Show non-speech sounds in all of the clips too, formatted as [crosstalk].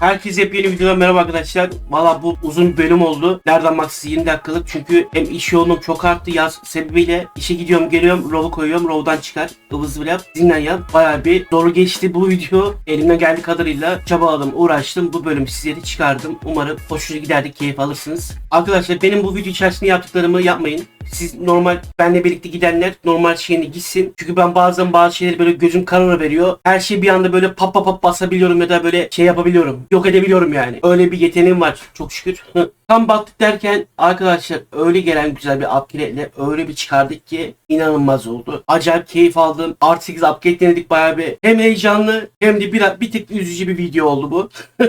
Herkese yepyeni videodan merhaba arkadaşlar. Valla bu uzun bir bölüm oldu. Nereden baksa 20 dakikalık. Çünkü hem iş yoğunluğum çok arttı yaz sebebiyle. işe gidiyorum geliyorum. Row'u koyuyorum. Row'dan çıkar. zıvı yap. Dinlen yap. Baya bir doğru geçti bu video. Elimden geldiği kadarıyla çabaladım, uğraştım. Bu bölümü sizlere çıkardım. Umarım hoşunuza giderdi, keyif alırsınız. Arkadaşlar benim bu video içerisinde yaptıklarımı yapmayın. Siz normal benle birlikte gidenler normal şeyine gitsin. Çünkü ben bazen bazı şeyleri böyle gözüm karara veriyor. Her şeyi bir anda böyle pap pap pap basabiliyorum ya da böyle şey yapabiliyorum. Yok edebiliyorum yani. Öyle bir yeteneğim var çok şükür. Tam baktık derken arkadaşlar öyle gelen güzel bir upgrade'le öyle bir çıkardık ki inanılmaz oldu. Acayip keyif aldım. Artı 8 upgrade denedik bayağı bir. Hem heyecanlı hem de bir, bir tık üzücü bir video oldu bu. [laughs]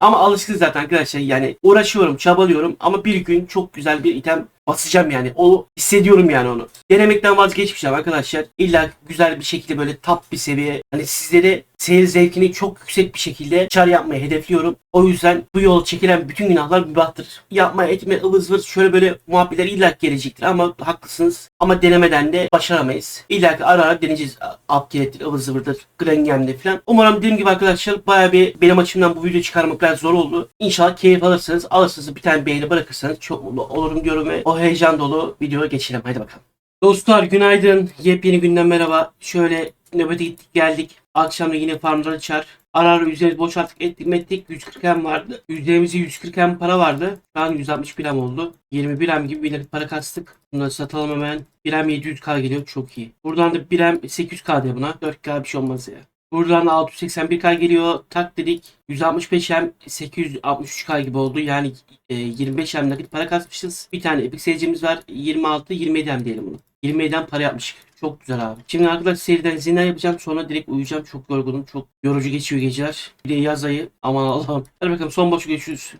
ama alışkınız zaten arkadaşlar yani uğraşıyorum çabalıyorum ama bir gün çok güzel bir item basacağım yani. O hissediyorum yani onu. Denemekten vazgeçmeyeceğim arkadaşlar. İlla güzel bir şekilde böyle top bir seviye. Hani sizlere seyir zevkini çok yüksek bir şekilde çar yapmayı hedefliyorum. O yüzden bu yol çekilen bütün günahlar mübahtır. Yapma etme ıvır zıvır şöyle böyle muhabbetler illa gelecektir ama haklısınız. Ama denemeden de başaramayız. İlla ki ara ara deneyeceğiz. Upgrade'dir, ıvır zıvırdır, Grengem'de falan. Umarım dediğim gibi arkadaşlar baya bir benim açımdan bu video çıkarmak biraz zor oldu. İnşallah keyif alırsınız. Alırsınız bir tane beğeni bırakırsanız çok mutlu olurum diyorum ve o heyecan dolu videoya geçelim. Hadi bakalım. Dostlar günaydın. Yepyeni günden merhaba. Şöyle nöbete gittik geldik. Akşam yine farmları çar. Ara ara üzerimizi boşalttık ettik mettik. 140 hem vardı. Üzerimizde 140 hem para vardı. Şu an 160 hem oldu. 21 hem gibi bir para kastık. Bunları satalım hemen. 1 hem 700k geliyor. Çok iyi. Buradan da 1 hem 800k diye buna. 4k bir şey olmaz ya. Buradan da 681k geliyor. Tak dedik. 165 hem 863k gibi oldu. Yani e, 25 hem nakit para kasmışız. Bir tane epic seyircimiz var. 26 27 hem diyelim bunu. 27'den para yapmıştık. Çok güzel abi. Şimdi arkadaşlar seriden zina yapacağım. Sonra direkt uyuyacağım. Çok yorgunum. Çok yorucu geçiyor geceler. Bir de yaz ayı. Aman Allah'ım. Hadi bakalım son boş geçiyoruz.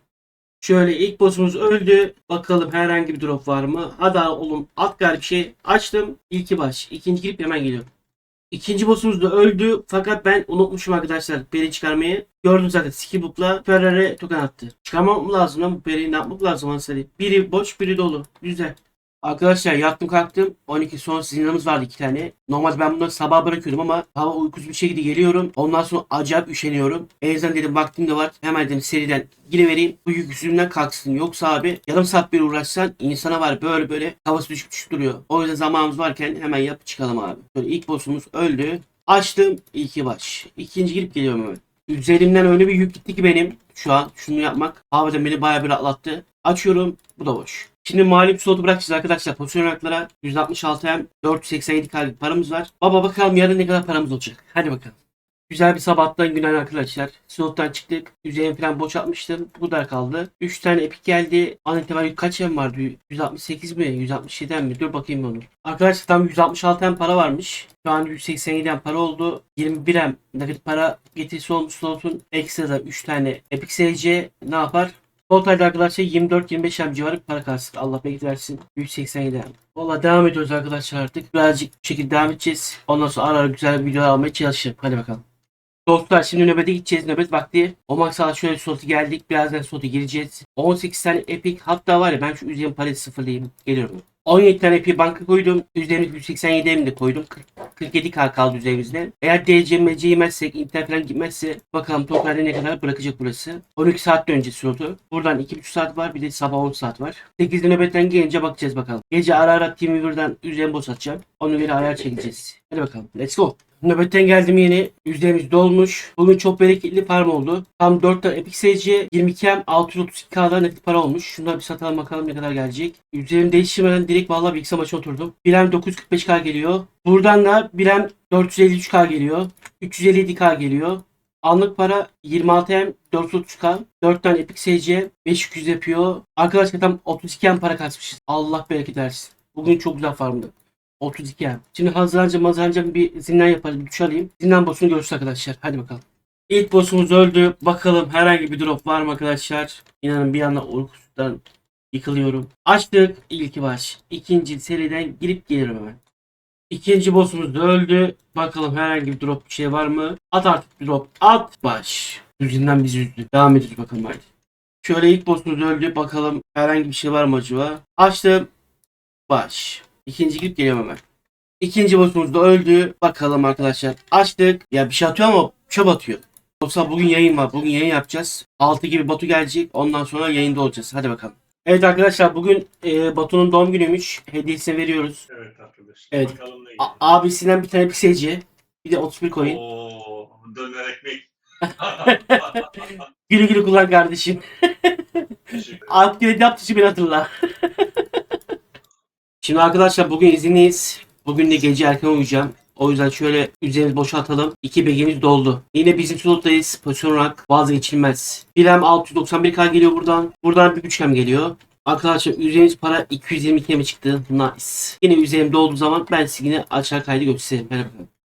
Şöyle ilk boss'umuz öldü. Bakalım herhangi bir drop var mı? Hadi oğlum at galiba bir şey. Açtım. İlki baş. İkinci girip hemen geliyorum. İkinci boss'umuz da öldü. Fakat ben unutmuşum arkadaşlar beri çıkarmayı. Gördüm zaten Skibut'la Ferrari tokan attı. Çıkarmam lazım lan bu beri ne yapmak lazım aslında. Biri boş biri dolu. Güzel. Arkadaşlar yattım kalktım. 12 son zinamız vardı iki tane. Normalde ben bunları sabah bırakıyordum ama hava uykusuz bir şekilde geliyorum. Ondan sonra acayip üşeniyorum. En azından dedim vaktim de var. Hemen dedim seriden girivereyim. Bu yük yüzümden kalksın. Yoksa abi yarım saat bir uğraşsan insana var böyle böyle havası düşüp düşüp duruyor. O yüzden zamanımız varken hemen yap çıkalım abi. Böyle ilk boss'umuz öldü. Açtım iki baş. İkinci girip geliyorum hemen. Üzerimden öyle bir yük gitti ki benim şu an şunu yapmak. Harbiden beni bayağı bir atlattı. Açıyorum. Bu da boş. Şimdi mağlup slotu bırakacağız arkadaşlar. Pozisyon olaraklara 166 hem 487 kalbik paramız var. Baba bakalım yarın ne kadar paramız olacak. Hadi bakalım. Güzel bir sabahtan günaydın arkadaşlar. Slottan çıktık. Üzerim falan boşaltmıştım. Bu kadar kaldı. 3 tane epik geldi. An itibariyle kaç hem vardı? 168 mi? 167 hem mi? Dur bakayım onu. Arkadaşlar tam 166 hem para varmış. Şu an 187 hem para oldu. 21 hem nakit para getirisi olmuş slotun. Ekstra 3 tane epik SC ne yapar? Totalde arkadaşlar 24-25 hem civarı para kalsın. Allah belki versin. 187 hem. Valla devam ediyoruz arkadaşlar artık. Birazcık bu şekilde devam edeceğiz. Ondan sonra ara ara güzel videolar almaya çalışırım. Hadi bakalım. Dostlar şimdi nöbete gideceğiz. Nöbet vakti. O maksala şöyle slotu geldik. Birazdan slotu gireceğiz. 18 tane epic. Hatta var ya ben şu üzerim parayı sıfırlayayım. Geliyorum. 17 tane epic banka koydum. Üzerine 187 em de koydum. 47k kaldı üzerimizde. Eğer DC MC yemezsek, internet falan gitmezse bakalım totalde ne kadar bırakacak burası. 12 saat önce slotu. Buradan 2,5 saat var. Bir de sabah 10 saat var. 8'de nöbetten gelince bakacağız bakalım. Gece ara ara TeamViewer'dan üzerine boss atacağım. Onu göre ayar çekeceğiz. Hadi bakalım. Let's go. Nöbetten geldim yeni. Üzerimiz dolmuş. Bugün çok bereketli farm oldu. Tam 4 tane epic SC 22 hem 632k'da nakit para olmuş. Şunları bir satalım bakalım ne kadar gelecek. Üzerim değiştirmeden direkt vallahi bilgisayar maçı oturdum. Bir hem 945k geliyor. Buradan da bir hem 453k geliyor. 357k geliyor. Anlık para 26 hem 430k. 4 tane epic SC 500 yapıyor. Arkadaşlar tam 32 hem para kasmışız. Allah bereket versin. Bugün çok güzel farmdı. 32 yani. Şimdi hazırlanacağım hazırlanacağım bir zindan yaparız. Bir duş alayım. Zindan boss'unu görüşürüz arkadaşlar. Hadi bakalım. İlk boss'umuz öldü. Bakalım herhangi bir drop var mı arkadaşlar? İnanın bir anda uykusundan yıkılıyorum. Açtık. İlki baş. İkinci seriden girip gelirim hemen. İkinci boss'umuz da öldü. Bakalım herhangi bir drop bir şey var mı? At artık drop. At baş. Yüzünden bizi üzdü. Devam ediyoruz bakalım hadi. Şöyle ilk boss'umuz öldü. Bakalım herhangi bir şey var mı acaba? Açtım. Baş. İkinci girip geliyorum hemen. İkinci boss'umuz da öldü. Bakalım arkadaşlar. Açtık. Ya bir şey atıyor ama çöp atıyor. Yoksa bugün yayın var. Bugün yayın yapacağız. 6 gibi Batu gelecek. Ondan sonra yayında olacağız. Hadi bakalım. Evet arkadaşlar bugün e, Batu'nun doğum günüymüş. Hediyesini veriyoruz. Evet arkadaş. Evet. Bakalım ne A- abisinden bir tane piseci. Bir de 31 coin. Oo, döner ekmek. [laughs] Gülü gülü kullan kardeşim. Teşekkür Alt kredi yaptığı için beni hatırla. [laughs] Şimdi arkadaşlar bugün izinliyiz. Bugün de gece erken uyuyacağım. O yüzden şöyle üzerimizi boşaltalım. İki begemiz doldu. Yine bizim slottayız. Pozisyon olarak vazgeçilmez. Birem 691k geliyor buradan. Buradan bir üçgen geliyor. Arkadaşlar üzerimiz para 222'ye mi çıktı? Nice. Yine üzerimde olduğu zaman ben size yine aşağı kaydı göstereyim. Merhaba.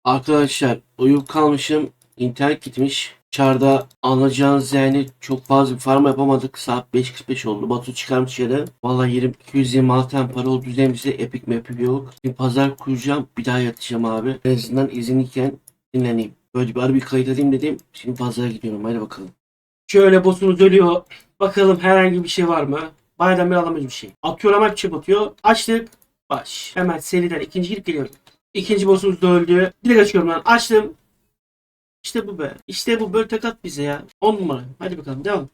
Arkadaşlar uyuyup kalmışım. İnternet gitmiş. Çarda alacağınız yani çok fazla bir farm yapamadık. Saat 5.45 oldu. Batu çıkarmış yere. Vallahi 20, 226 tane para oldu. Üzerimizde epik map'i yok. Bir pazar kuracağım. Bir daha yatacağım abi. En azından izinliyken dinleneyim. Böyle bir bir kayıt edeyim dedim. Şimdi pazara gidiyorum. Hadi bakalım. Şöyle boss'umuz ölüyor. Bakalım herhangi bir şey var mı? Bayağıdan beri alamayız bir şey. Atıyorum hemen çöp atıyor. Açtık. Baş. Hemen seriden ikinci girip geliyorum. İkinci boss'umuz da öldü. Direkt açıyorum ben. Açtım. İşte bu be. İşte bu böyle takat bize ya. 10 numara. Hadi bakalım devam.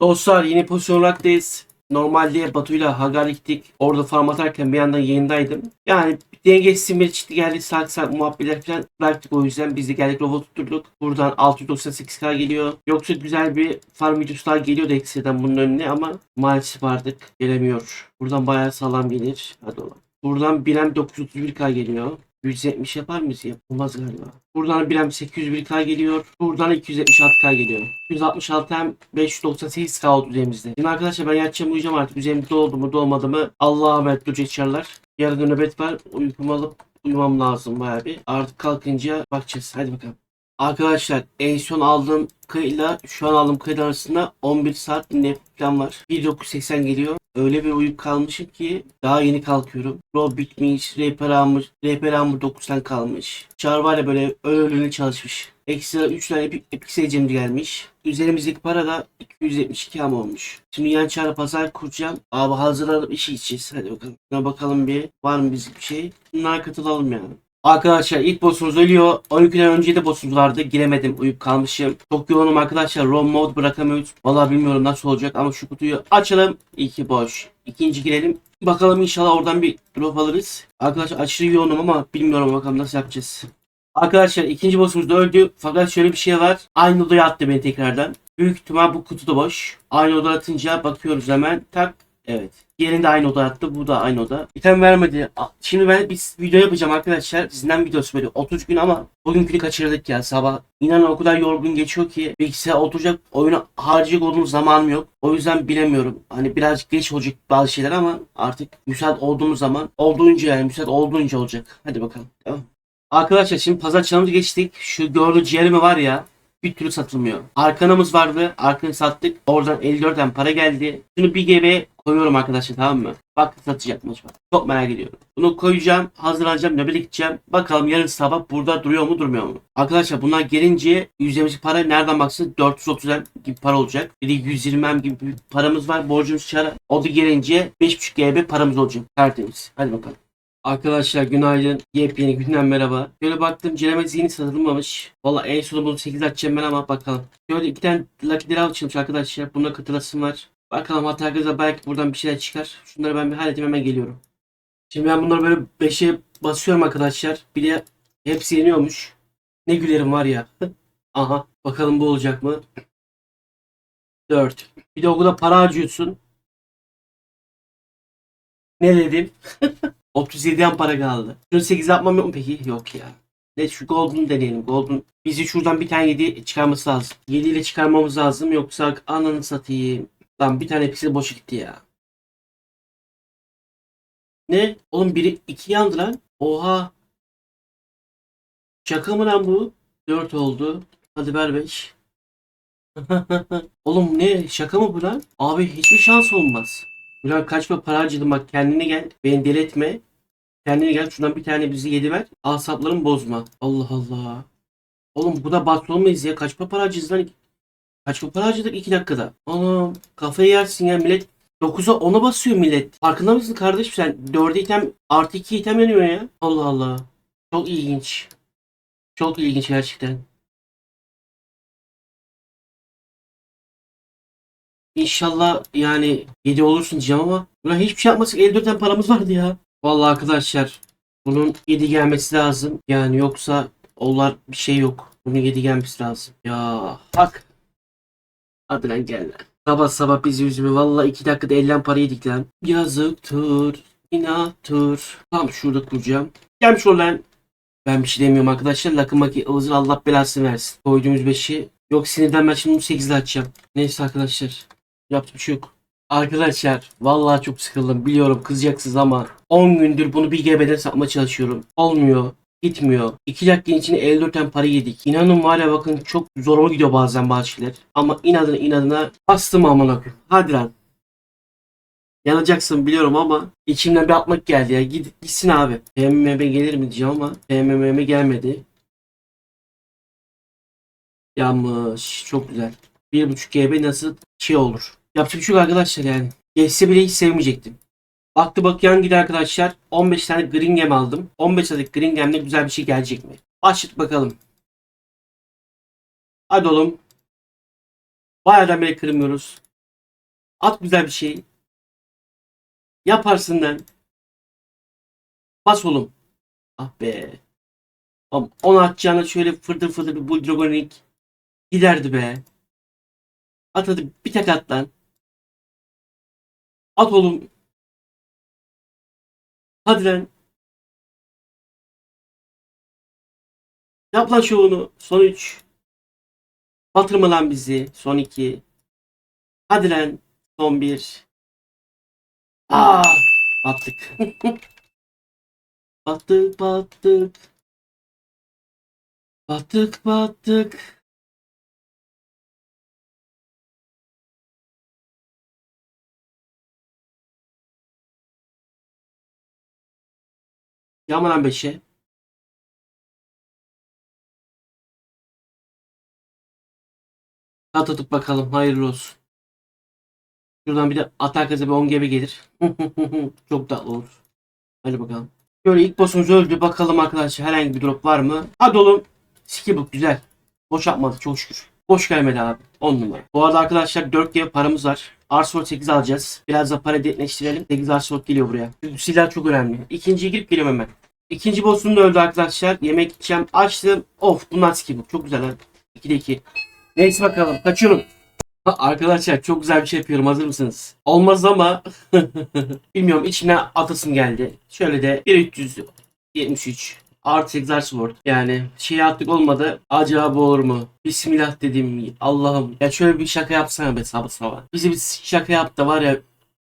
Dostlar yeni pozisyon olaktayız. Normalde Batu'yla Hagar gittik. Orada farm atarken bir yandan yayındaydım. Yani denge simleri çıktı geldi. Sak sak muhabbetler falan bıraktık o yüzden. Biz de geldik robot tutturduk. Buradan 698k geliyor. Yoksa güzel bir farm videosu daha geliyordu ekstradan bunun önüne ama maalesef artık gelemiyor. Buradan bayağı sağlam gelir. Hadi oğlum. Buradan Bilem 931k geliyor. 170 yapar mıyız? Yapılmaz galiba. Buradan Bilem 801k geliyor. Buradan 276k geliyor. 166 hem 598k oldu üzerimizde. Şimdi arkadaşlar ben yatacağım uyuyacağım artık. Üzerimde doldu mu dolmadı mı Allah'a emanet duracak çarlar. Yarın nöbet var. Uykumu alıp uyumam lazım bayağı bir. Artık kalkınca bakacağız. Hadi bakalım. Arkadaşlar en son aldığım kıyla şu an aldığım kıyla arasında 11 saat ne falan var. 1980 geliyor. Öyle bir uyuyup kalmışım ki daha yeni kalkıyorum. Rob bitmiş, rehber almış, rehber almış 9'dan kalmış. Çar var ya böyle öyle çalışmış. Ekstra 3 tane epik, epik gelmiş. Üzerimizdeki para da 272 am olmuş. Şimdi yan çağrı pazar kuracağım. Abi hazırlanıp işe gideceğiz. Hadi bakalım. Buna bakalım bir. Var mı bizlik bir şey? Bunlara katılalım yani. Arkadaşlar ilk boss'umuz ölüyor. 12'den önce de boss'umuz vardı. Giremedim. Uyup kalmışım. Çok yoğunum arkadaşlar. ROM mode bırakamıyoruz. Vallahi bilmiyorum nasıl olacak ama şu kutuyu açalım. İki boş. İkinci girelim. Bakalım inşallah oradan bir drop alırız. Arkadaşlar aşırı yoğunum ama bilmiyorum bakalım nasıl yapacağız. Arkadaşlar ikinci boss'umuz da öldü. Fakat şöyle bir şey var. Aynı odaya attı beni tekrardan. Büyük ihtimal bu kutu da boş. Aynı oda atınca bakıyoruz hemen. Tak. Evet. Diğerinde aynı oda attı. Bu da aynı oda. İtem vermedi. Şimdi ben bir video yapacağım arkadaşlar. Sizden videosu böyle 30 gün ama bugünkünü kaçırdık ya sabah. İnanın o kadar yorgun geçiyor ki bilgisayar oturacak oyuna harcayacak olduğum zamanım yok. O yüzden bilemiyorum. Hani birazcık geç olacak bazı şeyler ama artık müsait olduğumuz zaman olduğunca yani müsait olduğunca olacak. Hadi bakalım. Tamam. Arkadaşlar şimdi pazar çanımızı geçtik. Şu gördüğü ciğerimi var ya bir türlü satılmıyor. Arkanamız vardı. Arkanı sattık. Oradan 54'den para geldi. Şunu bir GB koyuyorum arkadaşlar tamam mı? Bak satacak mı? Çok merak ediyorum. Bunu koyacağım. Hazırlanacağım. Nöbete gideceğim. Bakalım yarın sabah burada duruyor mu durmuyor mu? Arkadaşlar bunlar gelince yüzemiz para nereden baksanız 430 em gibi para olacak. Bir de 120 em gibi bir paramız var. Borcumuz çara. O da gelince 5.5 GB paramız olacak. Tertemiz. Hadi bakalım. Arkadaşlar günaydın. Yepyeni günden merhaba. Şöyle baktım Cereme zihni satılmamış. Valla en sonu bunu 8 açacağım ben ama bakalım. Şöyle iki tane Lucky Draw açılmış arkadaşlar. Buna katılasım var. Bakalım hatta kıza belki buradan bir şeyler çıkar. Şunları ben bir halledeyim hemen geliyorum. Şimdi ben bunları böyle 5'e basıyorum arkadaşlar. Bir de hepsi yeniyormuş. Ne gülerim var ya. [laughs] Aha. Bakalım bu olacak mı? 4. Bir de okulda para harcıyorsun. Ne dedim? [laughs] 37'den para kaldı. Şunu 8 yapmam yok mu peki? Yok ya. Ne şu Golden'u deneyelim. Golden. Bizi şuradan bir tane 7 çıkarması lazım. 7 ile çıkarmamız lazım. Yoksa ananı satayım. Lan bir tane piksel boşa gitti ya. Ne? Oğlum biri 2 yandı lan. Oha. Şaka mı lan bu? 4 oldu. Hadi ver 5. [laughs] Oğlum ne? Şaka mı bu lan? Abi hiçbir şans olmaz. Ulan kaçma para harcadım bak kendine gel. Beni deli etme. Kendine gel şundan bir tane bizi yedi ver. Asaplarımı bozma. Allah Allah. Oğlum bu da batlı olmayız ya. Kaç para harcayacağız lan? Kaç para harcadık 2 dakikada? Anam kafayı yersin ya millet. 9'a 10'a basıyor millet. Farkında mısın kardeşim sen? 4'e item artı 2 item yanıyor ya. Allah Allah. Çok ilginç. Çok ilginç gerçekten. İnşallah yani 7 olursun diyeceğim ama Ulan hiçbir şey yapmasak 54'ten paramız vardı ya. Vallahi arkadaşlar bunun 7 gelmesi lazım. Yani yoksa onlar bir şey yok. Bunun 7 gelmesi lazım. Ya hak. Hadi lan gel lan. Sabah sabah bizi üzme. Vallahi 2 dakikada elden para yedik lan. Yazıktır. İnahtır. Tam şurada duracağım. Gelmiş ol lan. Ben bir şey demiyorum arkadaşlar. Lakı maki Allah belasını versin. Koyduğumuz 5'i. Yok sinirden ben şimdi 8'de açacağım. Neyse arkadaşlar. Yapacak bir şey yok. Arkadaşlar vallahi çok sıkıldım. Biliyorum kızacaksınız ama 10 gündür bunu bir GB'den satmaya çalışıyorum. Olmuyor. Gitmiyor. 2 dakikanın içinde 54'ten para yedik. İnanın var ya bakın çok zoruma gidiyor bazen bazı şeyler. Ama inadına inadına bastım amına koyayım. Hadi lan. Yanacaksın biliyorum ama içimden bir atmak geldi ya. Git, gitsin abi. PMM gelir mi diyeceğim ama PMM gelmedi. Yanlış. Çok güzel. 1.5 GB nasıl şey olur. Yapacak bir şey arkadaşlar yani. Geçse bile hiç sevmeyecektim. Baktı bak yan gidiyor arkadaşlar. 15 tane Green Gem aldım. 15 adet Green Gem'de güzel bir şey gelecek mi? Başlık bakalım. Hadi oğlum. Bayağıdan beri kırmıyoruz. At güzel bir şey. Yaparsın lan. Bas oğlum. Ah be. Onu atacağına şöyle fırdır fırdır bir Bulldragonik giderdi be. At hadi bir tek at lan. At oğlum. Hadi lan. Yap lan şovunu. Son 3. Batırma lan bizi. Son 2. Hadi lan. Son 1. Aa! [laughs] Battık. battık battık. Battık battık. Yaman lan 5'e. At atıp bakalım. Hayırlı olsun. Şuradan bir de atak hızı bir 10 GB gelir. [laughs] Çok tatlı olur. Hadi bakalım. Şöyle ilk boss'umuz öldü. Bakalım arkadaşlar herhangi bir drop var mı? Hadi oğlum. Skibbook güzel. Boş yapmadı çok şükür. Boş gelmedi abi. 10 numara. Bu arada arkadaşlar 4 GB paramız var. Arsword 8 alacağız. Biraz da para netleştirelim. 8 Arsword geliyor buraya. Çünkü silah çok önemli. İkinciye girip geliyorum hemen. İkinci boss'um da öldü arkadaşlar. Yemek içeceğim. Açtım. Of bunlar skibbook. Çok güzel lan. 2'de 2. Neyse bakalım. Kaçıyorum. Arkadaşlar çok güzel bir şey yapıyorum. Hazır mısınız? Olmaz ama [laughs] bilmiyorum içine atasım geldi. Şöyle de 1373 artı 8 Arsword. Yani şey attık olmadı. Acaba bu olur mu? Bismillah dedim. Allah'ım. Ya şöyle bir şaka yapsana be sabah sabah. Bize bir şaka yap da var ya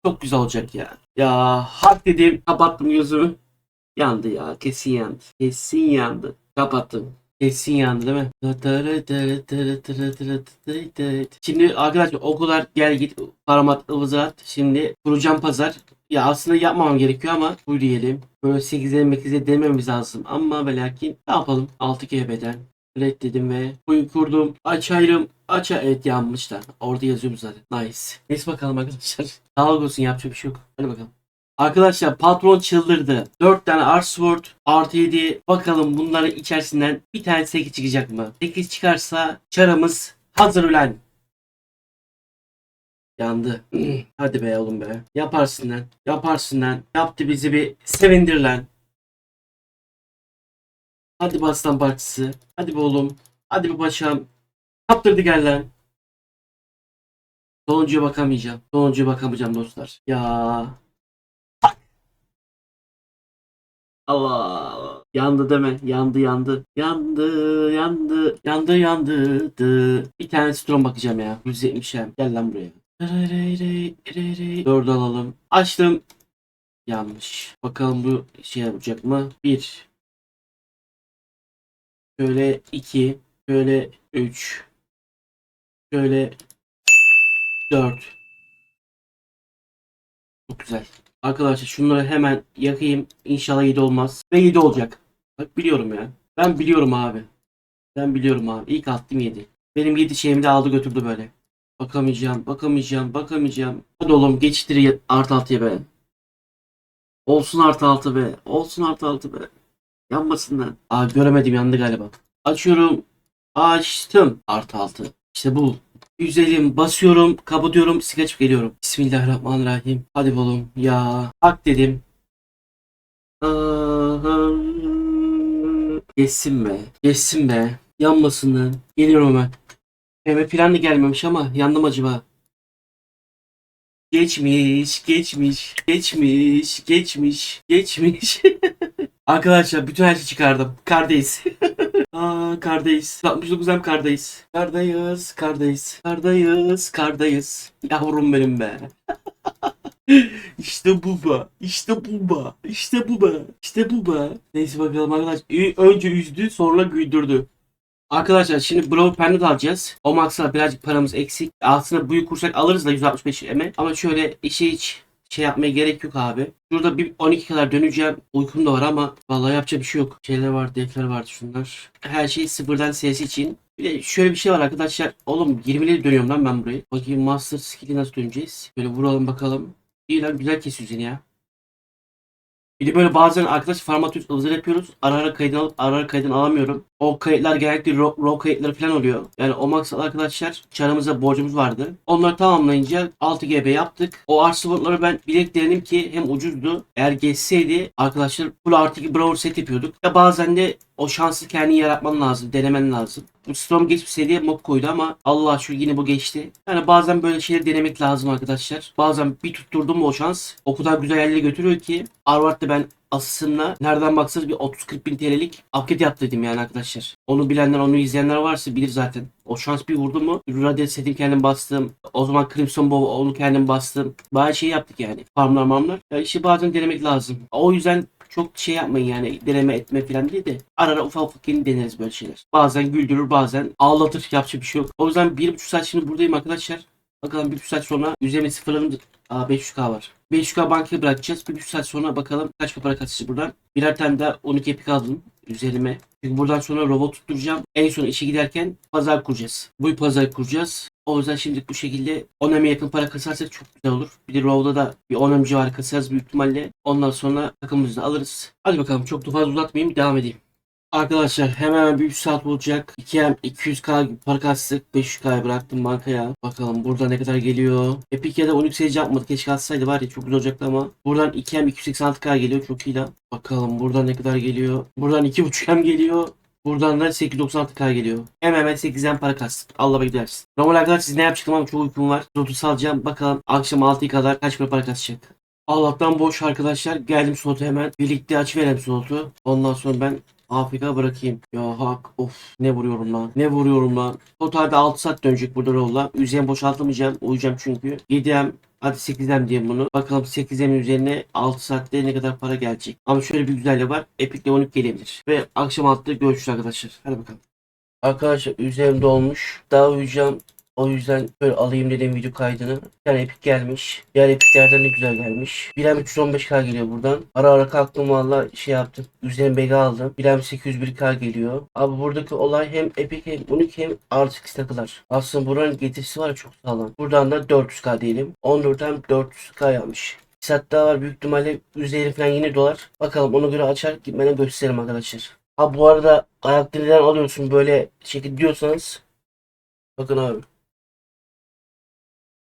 çok güzel olacak ya. Ya hak dedim. Kapattım gözümü. Yandı ya. Kesin yandı. Kesin yandı. Kapattım. Kesin yandı değil mi? Şimdi arkadaşlar o kadar gel git paramat ıvızı at. Şimdi kuracağım pazar. Ya aslında yapmamam gerekiyor ama buyur diyelim. Böyle 8'e 8'e dememiz lazım. Ama ve lakin ne yapalım? 6 GB'den reddedim ve oyun kurdum. Açayım. Aça evet yanmış da. Orada yazıyorum zaten. Nice. Neyse bakalım arkadaşlar. Sağlık olsun yapacak bir şey yok. Hadi bakalım. Arkadaşlar patron çıldırdı. 4 tane Arsword artı 7. Bakalım bunların içerisinden bir tane 8 çıkacak mı? 8 çıkarsa çarımız hazır ulan. Yandı. [clears throat] Hadi be oğlum be. Yaparsın lan. Yaparsın lan. Yaptı bizi bir sevindir lan. Hadi be aslan parçası. Hadi be oğlum. Hadi be paşam. Kaptırdı gel lan. Sonuncuya bakamayacağım. Sonuncuya bakamayacağım dostlar. Ya. Allah. Yandı deme. Yandı yandı. Yandı yandı. Yandı yandı. Dı. Bir tane stron bakacağım ya. 170 hem. Gel lan buraya. Dördü alalım. Açtım. Yanlış. Bakalım bu şey yapacak mı? Bir. Şöyle iki. Şöyle üç. Şöyle dört. Çok güzel. Arkadaşlar şunları hemen yakayım. İnşallah 7 olmaz. Ve 7 olacak. Bak biliyorum ya. Ben biliyorum abi. Ben biliyorum abi. İlk attım 7. Benim 7 şeyimi de aldı götürdü böyle. Bakamayacağım, bakamayacağım, bakamayacağım. Hadi oğlum geçtir artı 6'ya be. Olsun artı 6 be. Olsun artı 6 be. Yanmasın lan. Aa göremedim yandı galiba. Açıyorum. Açtım. Artı 6. İşte bu. Güzelim basıyorum kapatıyorum skeç geliyorum. Bismillahirrahmanirrahim. Hadi oğlum ya. Hak dedim. Aha. Geçsin be. Geçsin be. Yanmasın lan. Geliyorum hemen. Eve plan da gelmemiş ama yandım acaba. Geçmiş, geçmiş, geçmiş, geçmiş, geçmiş. [laughs] Arkadaşlar bütün her şeyi çıkardım. Kardayız. [laughs] Aa kardayız. 69'dan kardayız. Kardayız, kardayız. Kardayız, kardayız. Yavrum benim be. [laughs] işte bu be. İşte bu be. İşte bu be. İşte bu be. Neyse bakalım arkadaş. Önce üzdü sonra güldürdü. Arkadaşlar şimdi Brawl Pendant alacağız. O maksala birazcık paramız eksik. Aslında buyu kursak alırız da 165 eme. Ama şöyle işe hiç şey yapmaya gerek yok abi. Şurada bir 12 kadar döneceğim. Uykum da var ama vallahi yapacak bir şey yok. Şeyler var, defter vardı şunlar. Her şey sıfırdan ses için. Bir de şöyle bir şey var arkadaşlar. Oğlum 20'leri dönüyorum lan ben burayı. Bakayım Master Skill'i nasıl döneceğiz. Böyle vuralım bakalım. İyi lan güzel kesiyorsun ya. Bir de böyle bazen arkadaş formatıyoruz, ıvızır yapıyoruz. Ara ara kaydını alıp ara ara kaydını alamıyorum. O kayıtlar genellikle raw, raw kayıtları falan oluyor. Yani o maksat arkadaşlar çarımıza borcumuz vardı. Onları tamamlayınca 6 GB yaptık. O archive'ları ben bileklerim ki hem ucuzdu. Eğer geçseydi arkadaşlar full artı 2 Brawl set yapıyorduk. Ya bazen de o şansı kendin yaratman lazım, denemen lazım. Storm geçmişse diye mob koydu ama Allah şu yine bu geçti. Yani bazen böyle şeyleri denemek lazım arkadaşlar. Bazen bir tutturdum o şans o kadar güzel yerlere götürüyor ki. Arvard'da ben asısımla nereden baksanız bir 30-40 bin TL'lik upgrade yaptırdım yani arkadaşlar. Onu bilenler onu izleyenler varsa bilir zaten. O şans bir vurdu mu Radiant setini kendim bastım. O zaman Crimson Bow onu kendim bastım. Bayağı şey yaptık yani. Farmlar mamlar. Ya işi bazen denemek lazım. O yüzden çok şey yapmayın yani deneme etme falan değil de ara ara ufak ufak yeni deneriz böyle şeyler. Bazen güldürür bazen ağlatır yapacak bir şey yok. O yüzden bir buçuk saat şimdi buradayım arkadaşlar. Bakalım bir buçuk saat sonra üzerime sıfırlanınca Aa 500k var. 500k bankaya bırakacağız. Bir buçuk saat sonra bakalım kaç para kaçacak buradan. Birer tane de 12 epik aldım üzerime. Çünkü buradan sonra robot tutturacağım. En son işe giderken pazar kuracağız. Bu pazar kuracağız. O yüzden şimdilik bu şekilde 10 eme yakın para kasarsak çok güzel olur. Bir de Rov'da da bir 10 em civarı kasarız büyük ihtimalle. Ondan sonra takımımızı alırız. Hadi bakalım çok da fazla uzatmayayım devam edeyim. Arkadaşlar hemen hemen bir 3 saat olacak. 2M 200k gibi para kastık. 500k bıraktım bankaya. Bakalım burada ne kadar geliyor. Epic ya da Onyx Sage yapmadı. Keşke atsaydı var ya çok güzel olacaktı ama. Buradan 2M 286k geliyor. Çok iyi lan. Bakalım buradan ne kadar geliyor. Buradan 2.5M geliyor. Buradan da 896k geliyor. Hemen hemen 8'den para kastık. Allah gidersin. Normal arkadaşlar siz ne yapacaktım ama çok uykum var. Zotu salacağım. Bakalım akşam 6'ya kadar kaç para para kasacak. Allah'tan boş arkadaşlar. Geldim slotu hemen. Birlikte açıverelim slotu. Ondan sonra ben Afrika bırakayım. Ya hak of ne vuruyorum lan. Ne vuruyorum lan. Totalde 6 saat dönecek burada rolla. Üzerine boşaltamayacağım. Uyuyacağım çünkü. 7'em hadi 8'em diyeyim bunu. Bakalım 8'emin üzerine 6 saatte ne kadar para gelecek. Ama şöyle bir güzelliği var. Epic'le 12 gelebilir. Ve akşam 6'da görüşürüz arkadaşlar. Hadi bakalım. Arkadaşlar üzerimde olmuş. Daha uyuyacağım. O yüzden böyle alayım dedim video kaydını. Tane epik gelmiş. Diğer epiklerden de güzel gelmiş. Bilem 315k geliyor buradan. Ara ara kalktım valla şey yaptım. Üzerine bega aldım. Bilem 801k geliyor. Abi buradaki olay hem epik hem unik hem artı takılar. Aslında buranın getirisi var çok sağlam. Buradan da 400k diyelim. 14'ten 400k yapmış. Bir saat daha var büyük ihtimalle üzeri falan yine dolar. Bakalım ona göre açar gitmene gösteririm arkadaşlar. Ha bu arada ayakta neden alıyorsun böyle şekil diyorsanız bakın abi.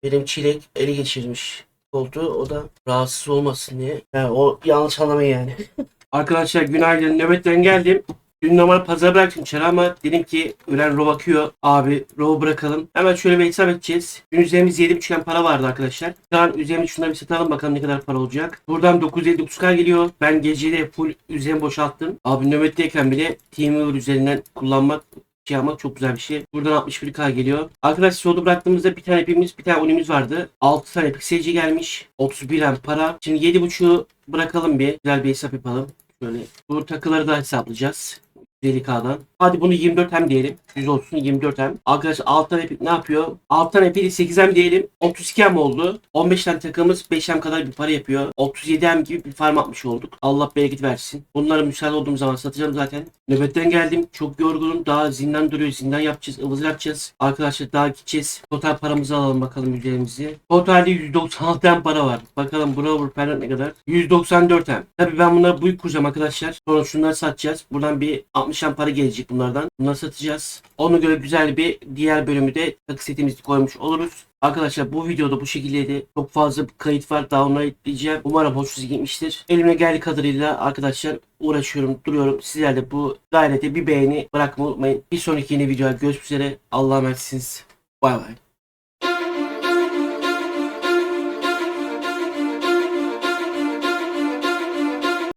Benim çilek eli geçirmiş koltuğu. O da rahatsız olmasın diye. Yani o yanlış anlamayın yani. [laughs] Arkadaşlar günaydın. Nöbetten geldim. Dün normal pazara bıraktım içeri ama dedim ki Üren Ro bakıyor. Abi Ro bırakalım. Hemen şöyle bir hesap edeceğiz. Dün üzerimiz 7.5 para vardı arkadaşlar. Şu an üzerimiz şundan bir satalım bakalım ne kadar para olacak. Buradan 959k geliyor. Ben gecede full üzerimi boşalttım. Abi nöbetteyken bile TeamViewer üzerinden kullanmak şey yapmak çok güzel bir şey. Buradan 61k geliyor. Arkadaşlar solda bıraktığımızda bir tane epimiz bir tane unimiz vardı. 6 tane pikselici gelmiş. 31 em para. Şimdi 7.5'u bırakalım bir. Güzel bir hesap yapalım. Şöyle. Bu takıları da hesaplayacağız. 50k'dan. Hadi bunu 24 hem diyelim. 100 olsun 24 hem. Arkadaşlar alttan epik ne yapıyor? Alttan epi 8 hem diyelim. 32 hem oldu. 15 tane takımız 5 hem kadar bir para yapıyor. 37 hem gibi bir farm atmış olduk. Allah bereket versin. Bunları müsaade olduğum zaman satacağım zaten. Nöbetten geldim. Çok yorgunum. Daha zindan duruyor. Zindan yapacağız. ıvızır yapacağız. Arkadaşlar daha gideceğiz. Total paramızı alalım bakalım üzerimizi. Totalde 196 hem para var. Bakalım Brawl Parent ne kadar? 194 hem. Tabii ben bunları büyük kuracağım arkadaşlar. Sonra şunları satacağız. Buradan bir 60 hem para gelecek bunlardan. Bunları satacağız. Ona göre güzel bir diğer bölümü de takı setimizi koymuş oluruz. Arkadaşlar bu videoda bu şekildeydi. Çok fazla kayıt var. Onları ekleyeceğim. Umarım hoşunuza gitmiştir. Elimle geldiği kadarıyla arkadaşlar uğraşıyorum, duruyorum. Sizler de bu gayrete bir beğeni bırakmayı unutmayın. Bir sonraki yeni videoda görüşmek üzere. Allah'a emanetsiniz. Bay bay.